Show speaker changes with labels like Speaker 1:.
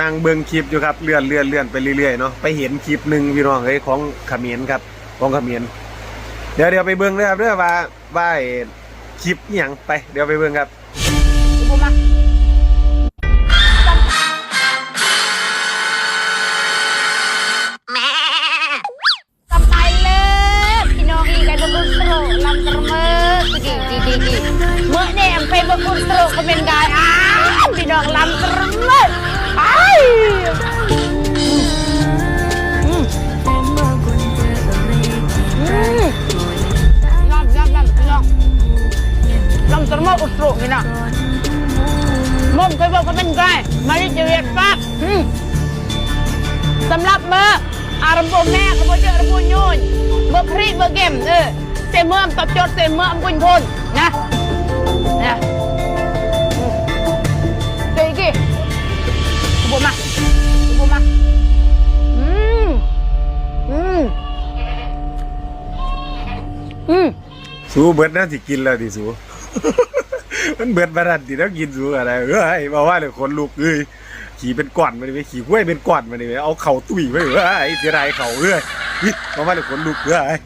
Speaker 1: นั่งเบิ่งคลิปอยู่ครับเลื่อนเลื่อนเลื่อนไปเรื่อยๆเนาะไปเห็นคลิปหนึ่งพี่น้องเอ้ยของเขมิ้นครับของเขมิ้นเดี๋ยวเดี๋ยวไปเบิ่งเด้อครับเด้อว่าว่าไอ้คลิปอหยังไป เดี๋ยวไปเบิ่งครับ
Speaker 2: บุมาสบายเลยพี่น้องอีกไอ้บุญสโตรลำตระเมอดีดีดีดีเมื่อเนี่ยไปบุญสโตรก็เป็นกายอ้าาดิจิเวียดปั๊บอืมสำหรับเมื่ออารมณ์แม่ขบวนเจออารมณ์ยุ่นเมื่อพรีเมื่อเกมเออเซเมื่อมตอบโจทย์เซเมื่อมกุญพลนะนะอืมเจออีกทีขบวนมาขบวนมาอืมอืมอืม
Speaker 1: สูเบิดน่าสิกินแล้วดิสู มันเบิดบารันติแล้วกินสูอะไรเอ้ยมาว่าเลยคนลูกเอ้ยขี่เป็นก้อนมาดิไปขี่ห้วยเป็นก้อนมาดิไปเอาเข่าตุ้ยไปเอ้ยเสียดายเข่าเอ้ยมาว่าเลยคนลูกเอ้ย